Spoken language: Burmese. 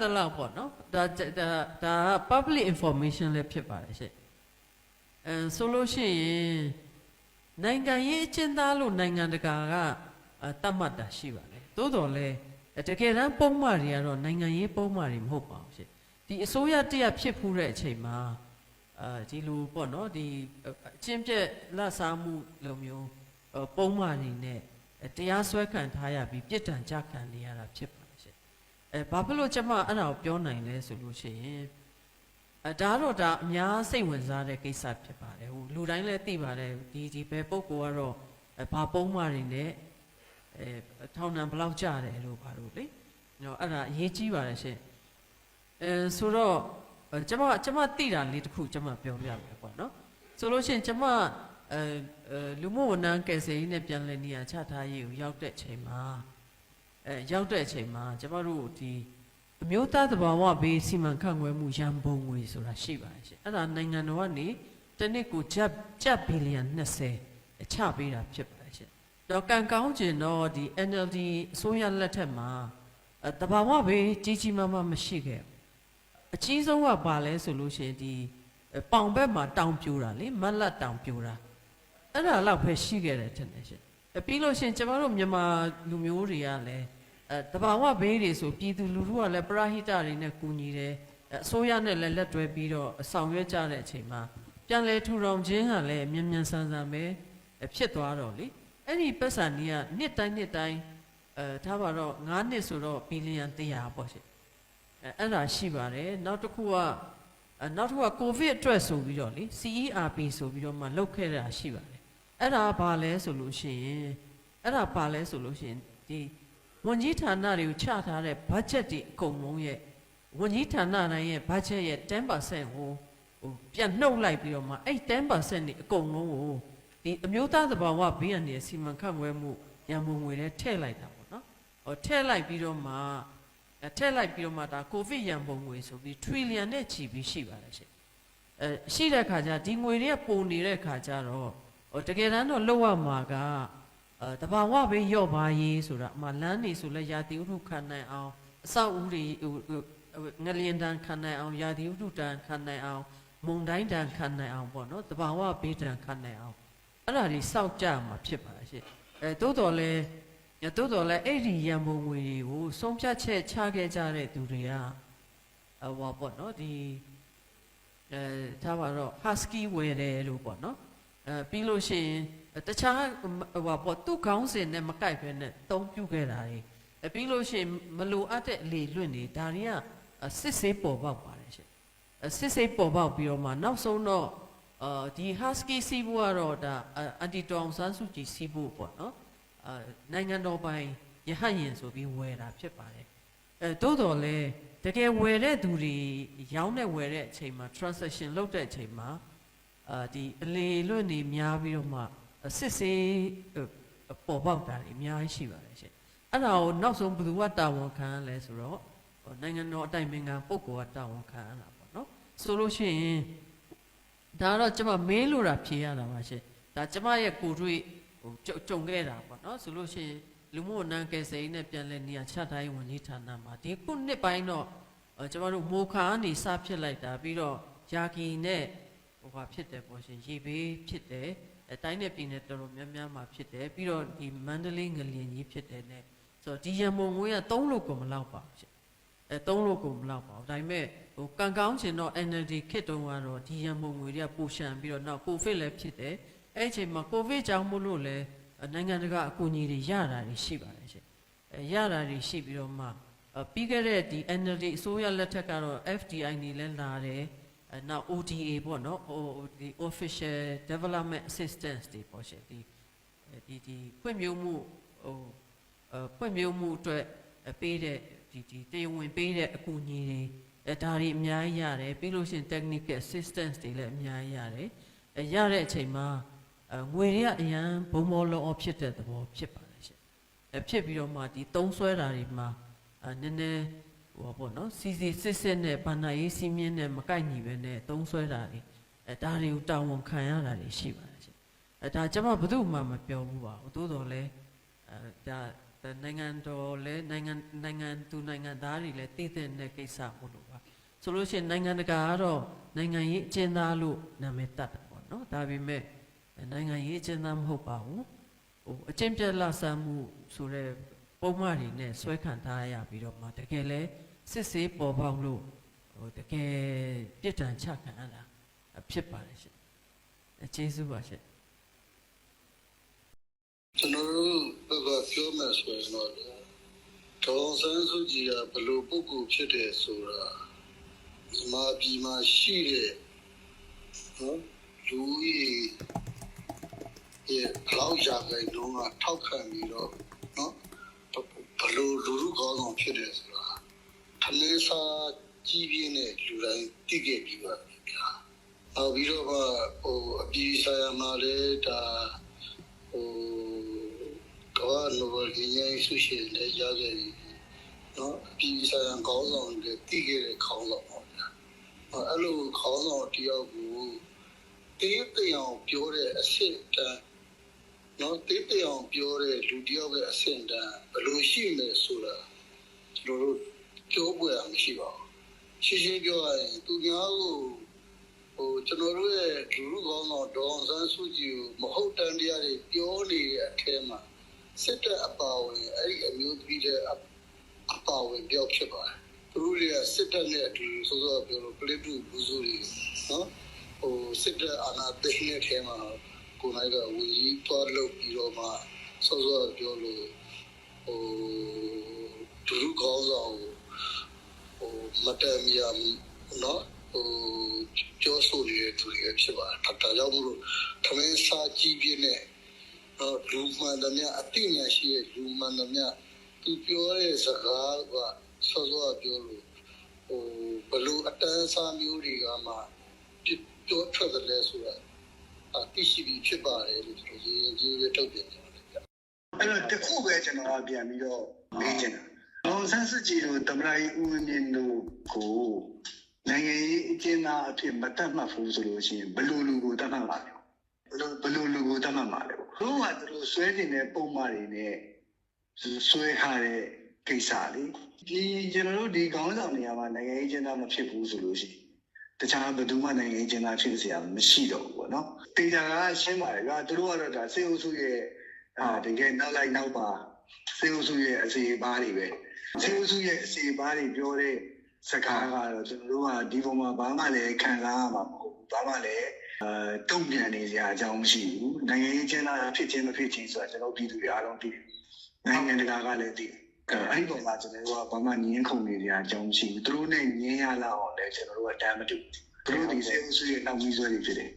သလောက်ပေါ့နော်ဒါဒါဒါ public information လည်းဖြစ်ပါတယ်ရှင့်အဲဆိုလို့ရှိရင်နိုင်ငံရေးအကျဉ်းသားလို့နိုင်ငံတကာကအဲတတ်မှတ်တာရှိပါတယ်သို့တော်လည်းတကယ်တမ်းပုံမှန်တွေကတော့နိုင်ငံရေးပုံမှန်တွေမဟုတ်ပါဘူးရှင့်ဒီအစိုးရတရဖြစ်ဖူးတဲ့အချိန်မှာအဲဒီလိုပေါ့နော်ဒီအချင်းပြက်လက်စားမှုလိုမျိုးအဲပုံမှန်တွေနဲ့တရားစွဲခံထားရပြီးပြစ်ဒဏ်ကြခံနေရတာဖြစ်ပါတယ်ရှင့် အဲဘာဖြစ်လို့ကျမအဲ့ဒါကိုပြောနိုင်လဲဆိုလို့ရှိရင်အဲဒါတော့ဒါအများစိတ်ဝင်စားတဲ့ကိစ္စဖြစ်ပါတယ်ဟိုလူတိုင်းလည်းသိပါတယ်ဒီဒီဘယ်ပုဂ္ဂိုလ်ကတော့အဲဘာပုံးမတွေနဲ့အဲထောင်နှံဘယ်လောက်ကြတယ်လို့ဘာလို့လေနော်အဲ့ဒါအရေးကြီးပါတယ်ရှင်အဲဆိုတော့အဲကျမကျမသိတာလေးတစ်ခုကျမပြောပြမယ်ပေါ့နော်ဆိုလို့ရှိရင်ကျမအဲအဲလူမှုဝန်ထမ်းကယ်ဆယ်ရေးနဲ့ပြန်လည်နေရာချထားရေးကိုရောက်တဲ့ချိန်မှာ အဲရောက်တဲ့အချိန်မှာကျမတို့ဒီအမျိုးသားသဘာဝဘေးစီမံခန့်ခွဲမှုရန်ပုံငွေဆိုတာရှိပါတယ်ရှင်အဲ့ဒါနိုင်ငံတော်ကနေတစ်နှစ်ကိုကျပ်ကျပ်ဘီလီယံ20အချပေးတာဖြစ်ပါတယ်ရှင်တော့ကံကောင်းကျင်တော့ဒီ NLD အစိုးရလက်ထက်မှာအဲသဘာဝဘေးကြီးကြီးမားမားမရှိခဲ့ဘူးအကြီးဆုံးကပါလဲဆိုလို့ရှိရင်ဒီအဲပေါင်ဘက်မှာတောင်ပြိုတာလေမက်လက်တောင်ပြိုတာအဲ့ဒါတော့ပဲရှိခဲ့တယ်ထင်တယ်ရှင်အပြီးလို့ရှရင်ကျမတို့မြန်မာလူမျိုးတွေကလည်း အဲတဘာဝဘေးတွေဆိုပြည်သူလူထုကလည်းပရဟိတတွေနဲ့ကူညီတယ်အဲအစိုးရနဲ့လည်းလက်တွဲပြီးတော့အဆောင်ရွက်ကြတဲ့အချိန်မှာပြန်လဲထူထောင်ခြင်းကလည်းမြန်မြန်ဆန်ဆန်ပဲအဲဖြစ်သွားတော့လေအဲ့ဒီပတ်စံကြီးကနှစ်တိုင်းနှစ်တိုင်းအဲထားပါတော့9နှစ်ဆိုတော့ဘီလီယံ100ပေါ့ရှင်အဲအဲ့ဒါရှိပါတယ်နောက်တစ်ခုကအဲနောက်တစ်ခုကကိုဗစ်အတွက်ဆိုပြီးတော့လေ CERP ဆိုပြီးတော့မှလုပ်ခဲ့တာရှိပါတယ်အဲ့ဒါဘာလဲဆိုလို့ရှိရင်အဲ့ဒါဘာလဲဆိုလို့ရှိရင်ဒီ ဝန်ကြီးဌာနတွေကိုချထားတဲ့ budget တွေအကုန်လုံးရဲ့ဝန်ကြီးဌာနတိုင်းရဲ့ budget ရဲ့10%ကိုဟိုပြန်နှုတ်လိုက်ပြီးတော့မှအဲ့10%တွေအကုန်လုံးကိုဒီအမျိုးသားသဘာဝဘေးအန္တရာယ်စီမံခန့်ခွဲမှုရန်ပုံငွေထဲထည့်လိုက်တာပေါ့နော်ဟိုထည့်လိုက်ပြီးတော့မှအဲထည့်လိုက်ပြီးတော့မှဒါကိုဗစ်ရန်ပုံငွေဆိုပြီး trillion နဲ့ချီပြီးရှိပါတယ်ရှင်အဲရှိတဲ့ခါကျဒီငွေတွေကပုံနေတဲ့ခါကျတော့ဟိုတကယ်တမ်းတော့လောက်ရမှာက အဲတဘာဝပဲရော့ပါရေးဆိုတာအမှလမ်းနေဆိုလဲရာသီဥတုခံနိုင်အောင်အဆောက်အဦတွေဟိုဟိုငလျင်တန်ခံနိုင်အောင်ရာသီဥတုတန်ခံနိုင်အောင်မုန်တိုင်းတန်ခံနိုင်အောင်ပေါ့နော်တဘာဝဘေးတန်ခံနိုင်အောင်အဲ့ဒါတွေစောက်ကြမှာဖြစ်ပါရှင့်အဲတိုးတော်လဲတိုးတော်လဲအဲ့ဒီရန်ပုံငွေတွေကိုဆုံးဖြတ်ချက်ချခဲ့ကြတဲ့သူတွေကဟိုပါပေါ့နော်ဒီအဲထားပါတော့ husky ဝယ်တယ်လို့ပေါ့နော်အဲပြီးလို့ရှိရင် တခြားဟိုပါပေါ့သူ့ခေါင်းစဉ်နဲ့မကိုက်ဘဲနဲ့တုံးပြုတ်ခဲ့တာတွေအဲပြီးလို့ရှိရင်မလိုအပ်တဲ့အလေလွင့်တွေဒါတွေကစစ်ဆေးပေါ်ပေါက်ပါတယ်ရှင်အဲစစ်ဆေးပေါ်ပေါက်ပြီးတော့မှနောက်ဆုံးတော့အာဒီ husky စီးဖို့ကတော့ဒါအန်တီတောင်ဆန်းစုကြည်စီးဖို့ပေါ့နော်အာနိုင်ငံတော်ပိုင်ရဟတ်ရင်ဆိုပြီးဝယ်တာဖြစ်ပါတယ်အဲတိုးတော်လဲတကယ်ဝယ်တဲ့သူတွေရောင်းတဲ့ဝယ်တဲ့အချိန်မှာ transaction လုပ်တဲ့အချိန်မှာအာဒီအလေလွတ်နေများပြီးတော့မှ စစ်ဆေးပေါ်ပေါက်တာတွေအများကြီးရှိပါတယ်ရှင်အဲ့ဒါကိုနောက်ဆုံးဘယ်သူကတာဝန်ခံရလဲဆိုတော့ဟိုနိုင်ငံတော်အတိုင်ပင်ခံပုဂ္ဂိုလ်ကတာဝန်ခံရတာပေါ့နော်ဆိုလို့ရှိရင်ဒါတော့ကျွန်မမေးလို့တာဖြေရတာပါရှင်ဒါကျွန်မရဲ့ကိုယ်တွေ့ဟိုကြုံကြုံခဲ့တာပေါ့နော်ဆိုလို့ရှိရင်လူမှုဝန်ထမ်းကယ်ဆယ်ရေးနဲ့ပြန်လည်နေရာချထားရေးဝန်ကြီးဌာနမှာဒီခုနှစ်ပိုင်းတော့အဲကျမတို့မိုခါကနေစဖြစ်လိုက်တာပြီးတော့ယာကီနဲ့ဟိုဟာဖြစ်တယ်ပေါ့ရှင်ရေဘေးဖြစ်တယ် အဲတိုင်းနဲ့ပြည်နယ်တော်တော်များများမှာဖြစ်တယ်ပြီးတော့ဒီမန္တလေးငလျင်ကြီးဖြစ်တယ်နဲ့ဆိုတော့ဒီရန်မုံငွေက3လို့ကိုမလောက်ပါဘူးရှင်အဲ3လို့ကိုမလောက်ပါဘူးဒါပေမဲ့ဟိုကံကောင်းချင်တော့ NLD ခစ်တုံးကတော့ဒီရန်မုံငွေတွေကပူရှံပြီးတော့နောက်ကိုဗစ်လည်းဖြစ်တယ်အဲ့အချိန်မှာကိုဗစ်ကြောင့်မို့လို့လည်းနိုင်ငံတကာအကူအညီတွေရတာတွေရှိပါတယ်ရှင်အဲရတာတွေရှိပြီးတော့မှအဲပြီးခဲ့တဲ့ဒီ NLD အစိုးရလက်ထက်ကတော့ FDI နေလဲလာတယ် အဲနောက် ODA ပေါ့နော်ဟိုဒီ official development assistance တွေပေါ့ရှင်ဒီဒီဒီဖွံ့ဖြိုးမှုဟိုအဲဖွံ့ဖြိုးမှုအတွက်ပေးတဲ့ဒီဒီတရားဝင်ပေးတဲ့အကူအညီတွေအဲဒါတွေအများကြီးရတယ်ပြီးလို့ရှိရင် technical assistance တွေလည်းအများကြီးရတယ်အဲရတဲ့အချိန်မှာအဲငွေတွေကအရန်ဘုံဘောလုံးအဖြစ်တဲ့သဘောဖြစ်ပါတယ်ရှင်။အဲဖြစ်ပြီးတော့မှဒီသုံးဆွဲတာတွေမှာအဲနည်းနည်း ဟိုပေါ့နော်စီစီစစ်စစ်နဲ့ဗန္နာရေးစီးမြင့်နဲ့မကိုက်ညီပဲနဲ့သုံးဆွဲတာတွေအဲဒါတွေကိုတာဝန်ခံရတာတွေရှိပါတယ်ရှင်။အဲဒါကျွန်မဘယ်သူမှမပြောဘူးပါဘူး။သို့တော်လဲအဲဒါဒါနိုင်ငံတော်လဲနိုင်ငံနိုင်ငံသူနိုင်ငံသားတွေလည်းသိတဲ့တဲ့ကိစ္စမို့လို့ပါဆိုလို့ရှိရင်နိုင်ငံတကာကတော့နိုင်ငံရေးအကျဉ်းသားလို့နာမည်တတ်တယ်ပေါ့နော်ဒါပေမဲ့နိုင်ငံရေးအကျဉ်းသားမဟုတ်ပါဘူးဟိုအကျင့်ပြတ်လဆန်းမှုဆိုတဲ့ပုံမှန်တွေနဲ့ဆွဲခံထားရပြီးတော့မှတကယ်လဲ စစ်ဆေးပေါ်ပေါက်လို့ဟိုတကယ်ပြစ်ဒဏ်ချခံရတာဖြစ်ပါတယ်ရှင်အကျေးဇူးပါရှင်ကျွန်တော်တို့ဘက်ကပြောမယ်ဆိုရင်တော့ဒေါ်ဆန်းစုကြည်ကဘယ်လိုပုဂ္ဂိုလ်ဖြစ်တယ်ဆိုတာဒီမှာပြည်မှာရှိတဲ့နော်လူကြီးရဲ့လောက်ရတဲ့တုန်းကထောက်ခံပြီးတော့နော်ဘယ်လိုလူလူကောင်းဆောင်ဖြစ်တယ်ဆိုတာ ထမင်းစားကြီးပြင်းတဲ့လူတိုင်းသိခဲ့ပြီးပါပြီဗျာ။နောက်ပြီးတော့ကဟိုအပြည်ဆိုင်ရာမှာလည်းဒါဟိုကဘာနိုဘယ်ကြီးရဲ့ဆုရှင်လည်းရခဲ့ပြီနော်ပြည်ဆိုင်ရာခေါင်းဆောင်တွေတည်ခဲ့တဲ့ခေါင်းဆောင်ပေါ့ဗျာအဲ့လိုခေါင်းဆောင်တယောက်ကိုတေးတေးအောင်ပြောတဲ့အဆင့်တန်းနော်တေးတေးအောင်ပြောတဲ့လူတယောက်ရဲ့အဆင့်တန်းဘယ်လိုရှိမလဲဆိုတာကျွန်တော်တို့ ပြောပွေရမရှိပါဘူးရှင်းရှင်းပြောရရင်သူများကိုဟိုကျွန်တော်တို့ရဲ့လူလူကောင်းတော့ဒေါအောင်ဆန်းစုကြည်ကိုမဟုတ်တန်တရားတွေပြောနေတဲ့အထဲမှာစစ်တပ်အပါဝင်အဲ့ဒီအမျိုးသမီးတဲ့အအပါဝင်ပြောက်ဖြစ်ပါတယ်သူတို့တွေကစစ်တပ်နဲ့အတူစောစောပြောလို့ပလိတုဘူးစုတွေနော်ဟိုစစ်တပ်အာဏာသိမ်းတဲ့ထဲမှာကိုနိုင်ကဝီကြီးတွားလုပ်ပြီးတော့မှစောစောပြောလို့ဟိုဒုလူကောင်းဆောင် ဟိုမတမ်းမြာနော်ဟိုပြောဆိုနေတဲ့သူတွေဖြစ်ပါတယ်ဒါကြောင့်မို့လို့သမင်းစာကြည့်ပြနေတော့လူမှန်သမျှအတိညာရှိတဲ့လူမှန်သမျှသူပြောတဲ့စကားကစောစောပြောလို့ဟိုဘလို့အတန်းစားမျိုးတွေကမှပြောထွက်တယ်လဲဆိုတာအတိရှိပြီးဖြစ်ပါတယ်လို့ကျွန်တော်ရေးရေးရထုတ်ပြန်တယ်ဗျအဲ့တော့တခုပဲကျွန်တော်ကပြန်ပြီးတော့မေးချင်တာ အောင်ဆန်းစုကြည်တို့သမ္မတဦးဝင်းမြင့်တို့ကိုနိုင်ငံရေးအကျဉ်းသားအဖြစ်မတတ်မှတ်ဘူးဆိုလို့ရှိရင်ဘလူလူကိုတတ်မှတ်ပါလေဘလူဘလူလူကိုတတ်မှတ်ပါလေတို့ကသူတို့ဆွဲနေတဲ့ပုံမှန်တွေနဲ့ဆွဲထားတဲ့ကိစ္စလေဒီကျွန်တော်တို့ဒီခေါင်းဆောင်နေရာမှာနိုင်ငံရေးအကျဉ်းသားမဖြစ်ဘူးဆိုလို့ရှိရင်တခြားဘယ်သူမှနိုင်ငံရေးအကျဉ်းသားဖြစ်စရာမရှိတော့ဘူးပေါ့နော်တေချာကရှင်းပါတယ်ကွာတို့ကတော့ဒါစေအုပ်စုရဲ့အာတကယ်နောက်လိုက်နောက်ပါစေအုပ်စုရဲ့အစီအပါတွေပဲ စေဥစုရဲ့အစီအပါးတွေပြောတဲ့စကားကတော့ကျွန်တော်တို့ကဒီပုံမှာဘာမှလည်းခံစားရမှာမဟုတ်ဘူးဘာမှလည်းအဲတုံ့ပြန်နေစရာအကြောင်းမရှိဘူးနိုင်ငံရေးကျင်းလာဖြစ်ချင်းမဖြစ်ချင်းဆိုတာကျွန်တော်ပြည်သူတွေအားလုံးသိတယ်နိုင်ငံတကာကလည်းသိတယ်အဲ့ဒီပုံမှာကျွန်တော်တို့ကဘာမှငင်းခုန်နေစရာအကြောင်းမရှိဘူးသူတို့နဲ့ငင်းရလောက်အောင်လည်းကျွန်တော်တို့ကတမ်းမတူဘူးသူတို့ဒီစေဥစုရဲ့နောက်မီးဆွဲတွေဖြစ်တယ်